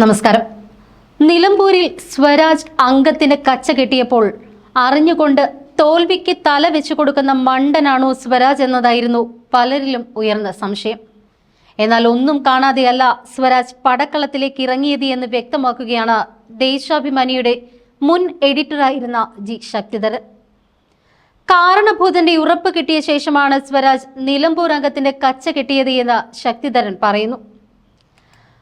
നമസ്കാരം. നിലമ്പൂരിൽ സ്വരാജ് അംഗത്തിന് കച്ച കെട്ടിയപ്പോൾ അറിഞ്ഞുകൊണ്ട് തോൽവിക്ക് തല വെച്ചു കൊടുക്കുന്ന മണ്ടനാണോ സ്വരാജ് എന്നതായിരുന്നു പലരിലും ഉയർന്ന സംശയം. എന്നാൽ ഒന്നും കാണാതെയല്ല സ്വരാജ് പടക്കളത്തിലേക്ക് ഇറങ്ങിയത് എന്ന് വ്യക്തമാക്കുകയാണ് ദേശാഭിമാനിയുടെ മുൻ എഡിറ്ററായിരുന്ന ജി ശക്തിധരൻ. കാരണഭൂതന്റെ ഉറപ്പ് കിട്ടിയ ശേഷമാണ് സ്വരാജ് നിലമ്പൂർ അംഗത്തിന്റെ കച്ച കെട്ടിയത് എന്ന് ശക്തിധരൻ പറയുന്നു.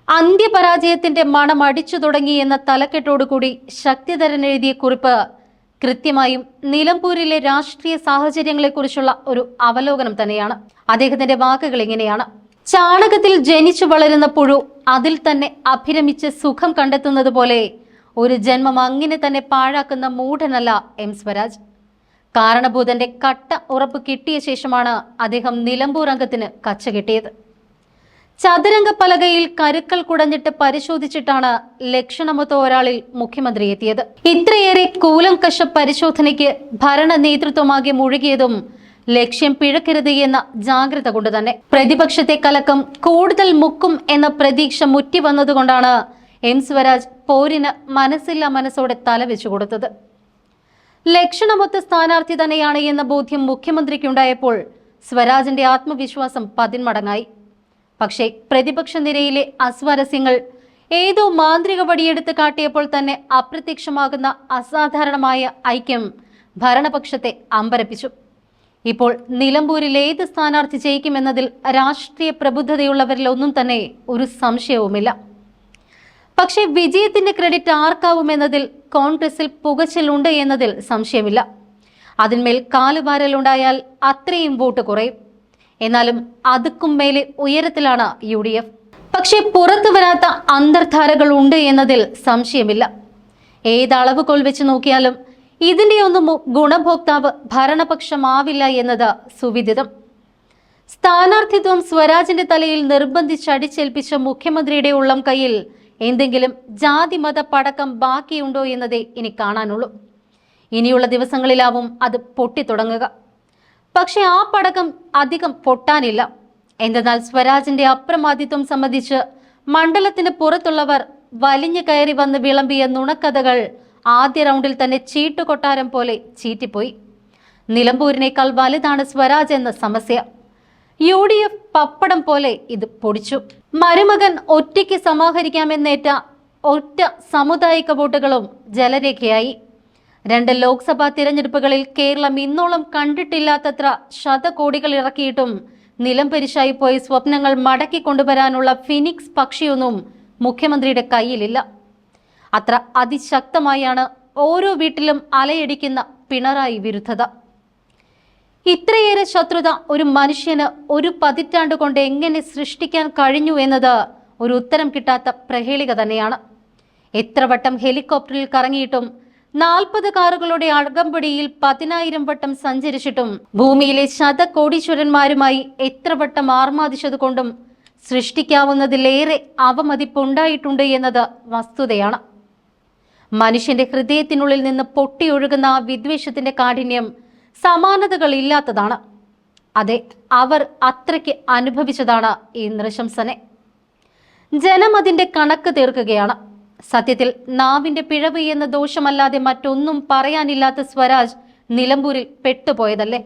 അന്ത്യപരാജയത്തിന്റെ മണം അടിച്ചു തുടങ്ങി എന്ന തലക്കെട്ടോടുകൂടി ശക്തിധരൻ എഴുതിയ കുറിപ്പ് കൃത്യമായും നിലമ്പൂരിലെ രാഷ്ട്രീയ സാഹചര്യങ്ങളെക്കുറിച്ചുള്ള ഒരു അവലോകനം തന്നെയാണ്. അദ്ദേഹത്തിന്റെ വാക്കുകൾ ഇങ്ങനെയാണ്. ചാണകത്തിൽ ജനിച്ചു വളരുന്ന പുഴു അതിൽ തന്നെ അഭിരമിച്ച് സുഖം കണ്ടെത്തുന്നത് പോലെ ഒരു ജന്മം അങ്ങനെ തന്നെ പാഴാക്കുന്ന മൂഢനല്ല എം സ്വരാജ്. കാരണഭൂതന്റെ കട്ട ഉറപ്പ് കിട്ടിയ ശേഷമാണ് അദ്ദേഹം നിലമ്പൂർ അംഗത്തിന് കച്ച കിട്ടിയത്. ചതുരംഗ പലകയിൽ കരുക്കൾ കുടഞ്ഞിട്ട് പരിശോധിച്ചിട്ടാണ് ലക്ഷണമൊത്ത ഒരാളിൽ മുഖ്യമന്ത്രി എത്തിയത്. ഇത്രയേറെ കൂലംകഷ പരിശോധനയ്ക്ക് ഭരണ നേതൃത്വമാകെ മുഴുകിയതും ലക്ഷ്യം പിഴക്കരുത് എന്ന ജാഗ്രത കൊണ്ട് തന്നെ. പ്രതിപക്ഷത്തെ കലക്കം കൂടുതൽ മുക്കും എന്ന പ്രതീക്ഷ മുറ്റി വന്നതുകൊണ്ടാണ് എം സ്വരാജ് പോരിന് മനസ്സില്ലാ മനസ്സോടെ തലവെച്ചു കൊടുത്തത്. ലക്ഷണമൊത്ത സ്ഥാനാർത്ഥി തന്നെയാണ് എന്ന ബോധ്യം മുഖ്യമന്ത്രിക്കുണ്ടായപ്പോൾ സ്വരാജിന്റെ ആത്മവിശ്വാസം പതിന്മടങ്ങായി. പക്ഷേ പ്രതിപക്ഷ നിരയിലെ അസ്വാരസ്യങ്ങൾ ഏതോ മാന്ത്രിക വടിയെടുത്ത് കാട്ടിയപ്പോൾ തന്നെ അപ്രത്യക്ഷമാകുന്ന അസാധാരണമായ ഐക്യം ഭരണപക്ഷത്തെ അമ്പരപ്പിച്ചു. ഇപ്പോൾ നിലമ്പൂരിൽ ഏത് സ്ഥാനാർത്ഥി ജയിക്കുമെന്നതിൽ രാഷ്ട്രീയ പ്രബുദ്ധതയുള്ളവരിലൊന്നും തന്നെ ഒരു സംശയവുമില്ല. പക്ഷേ വിജയത്തിന്റെ ക്രെഡിറ്റ് ആർക്കാവുമെന്നതിൽ കോൺഗ്രസിൽ പുകച്ചിലുണ്ട് എന്നതിൽ സംശയമില്ല. അതിന്മേൽ കാലുവാരലുണ്ടായാൽ അത്രയും വോട്ട് കുറയും. എന്നാലും അതുക്കും മേലെ ഉയരത്തിലാണ് യു ഡി എഫ്. പക്ഷേ പുറത്തു വരാത്ത അന്തർധാരകൾ ഉണ്ട് എന്നതിൽ സംശയമില്ല. ഏതളവുകോൽ വെച്ച് നോക്കിയാലും ഇതിന്റെയൊന്നും ഗുണഭോക്താവ് ഭരണപക്ഷമാവില്ല എന്നത് സുവിദിതം. സ്ഥാനാർത്ഥിത്വം സ്വരാജിന്റെ തലയിൽ നിർബന്ധിച്ചടിച്ചേൽപ്പിച്ച മുഖ്യമന്ത്രിയുടെ ഉള്ളം കയ്യിൽ എന്തെങ്കിലും ജാതി മത പടക്കം ബാക്കിയുണ്ടോ എന്നതേ ഇനി കാണാനുള്ളൂ. ഇനിയുള്ള ദിവസങ്ങളിലാവും അത് പൊട്ടിത്തുടങ്ങുക. പക്ഷെ ആ പടക്കം അധികം പൊട്ടാനില്ല. എന്തെന്നാൽ സ്വരാജിന്റെ അപ്രമാദിത്വം സംബന്ധിച്ച് മണ്ഡലത്തിന് പുറത്തുള്ളവർ വലിഞ്ഞു കയറി വന്ന് വിളമ്പിയ നുണക്കഥകൾ ആദ്യ റൗണ്ടിൽ തന്നെ ചീട്ടുകൊട്ടാരം പോലെ ചീറ്റിപ്പോയി. നിലമ്പൂരിനേക്കാൾ വലുതാണ് സ്വരാജ് എന്ന സമസ്യ. യു ഡി എഫ് പപ്പടം പോലെ ഇത് പൊടിച്ചു. മരുമകൻ ഒറ്റയ്ക്ക് സമാഹരിക്കാമെന്നേറ്റ ഒറ്റ സമുദായിക വോട്ടുകളും ജലരേഖയായി. രണ്ട് ലോക്സഭാ തിരഞ്ഞെടുപ്പുകളിൽ കേരളം ഇന്നോളം കണ്ടിട്ടില്ലാത്തത്ര ശതകോടികൾ ഇറക്കിയിട്ടും നിലംപരിശായി പോയ സ്വപ്നങ്ങൾ മടക്കി കൊണ്ടുവരാനുള്ള ഫിനിക്സ് പക്ഷിയൊന്നും മുഖ്യമന്ത്രിയുടെ കയ്യിലില്ല. അത്ര അതിശക്തമായാണ് ഓരോ വീട്ടിലും അലയടിക്കുന്ന പിണറായി വിരുദ്ധത. ഇത്രയേറെ ശത്രുത ഒരു മനുഷ്യന് ഒരു പതിറ്റാണ്ട് കൊണ്ട് എങ്ങനെ സൃഷ്ടിക്കാൻ കഴിഞ്ഞു എന്നത് ഒരു ഉത്തരം കിട്ടാത്ത പ്രഹേളിക തന്നെയാണ്. എത്ര വട്ടം ഹെലികോപ്റ്ററിൽ കറങ്ങിയിട്ടും നാൽപ്പത് കാറുകളുടെ അടകമ്പടിയിൽ പതിനായിരം വട്ടം സഞ്ചരിച്ചിട്ടും ഭൂമിയിലെ ശതകോടീശ്വരന്മാരുമായി എത്ര വട്ടം ആർമാദിച്ചതുകൊണ്ടും സൃഷ്ടിക്കാവുന്നതിലേറെ അവമതിപ്പുണ്ടായിട്ടുണ്ട് എന്നത് വസ്തുതയാണ്. മനുഷ്യന്റെ ഹൃദയത്തിനുള്ളിൽ നിന്ന് പൊട്ടിയൊഴുകുന്ന വിദ്വേഷത്തിന്റെ കാഠിന്യം സമാനതകളില്ലാത്തതാണ് അതെ അവർ അത്രയ്ക്ക് അനുഭവിച്ചതാണ് ഈ നൃശംസനെ. ജനം അതിന്റെ കണക്ക് തീർക്കുകയാണ്. സത്യത്തിൽ നാവിന്റെ പിഴവ് എന്ന ദോഷമല്ലാതെ മറ്റൊന്നും പറയാനില്ലാത്ത സ്വരാജ് നിലമ്പൂരിൽ പെട്ടുപോയതല്ലേ?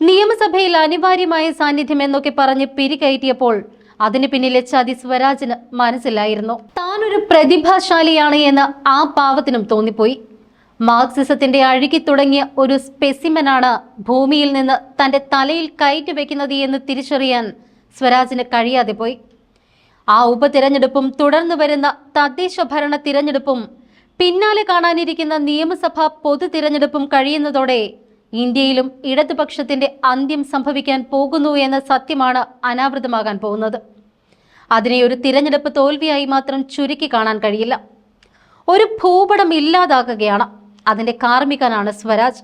നിയമസഭയിൽ അനിവാര്യമായ സാന്നിധ്യം എന്നൊക്കെ പറഞ്ഞ് പിരികയറ്റിയപ്പോൾ അതിന് പിന്നിലെ ചതി സ്വരാജിന് മനസ്സിലായിരുന്നു. താനൊരു പ്രതിഭാശാലിയാണ് എന്ന് ആ പാവത്തിനും തോന്നിപ്പോയി. മാർക്സിസത്തിന്റെ അഴുകി തുടങ്ങിയ ഒരു സ്പെസിമനാണ് ഭൂമിയിൽ നിന്ന് തന്റെ തലയിൽ കയറ്റി വെക്കുന്നത് എന്ന് തിരിച്ചറിയാൻ സ്വരാജിന് കഴിയാതെ പോയി. ആ ഉപതിരഞ്ഞെടുപ്പും തുടർന്നു വരുന്ന തദ്ദേശ ഭരണ തിരഞ്ഞെടുപ്പും. പിന്നാലെ കാണാനിരിക്കുന്ന നിയമസഭാ പൊതു തിരഞ്ഞെടുപ്പും കഴിയുന്നതോടെ ഇന്ത്യയിലും ഇടതുപക്ഷത്തിന്റെ അന്ത്യം സംഭവിക്കാൻ പോകുന്നു എന്ന സത്യമാണ് അനാവൃതമാകാൻ പോകുന്നത്. അതിനെ ഒരു തിരഞ്ഞെടുപ്പ് തോൽവിയായി മാത്രം ചുരുക്കി കാണാൻ കഴിയില്ല. ഒരു ഭൂപടം ഇല്ലാതാകുകയാണ്. അതിന്റെ കാർമ്മികനാണ് സ്വരാജ്.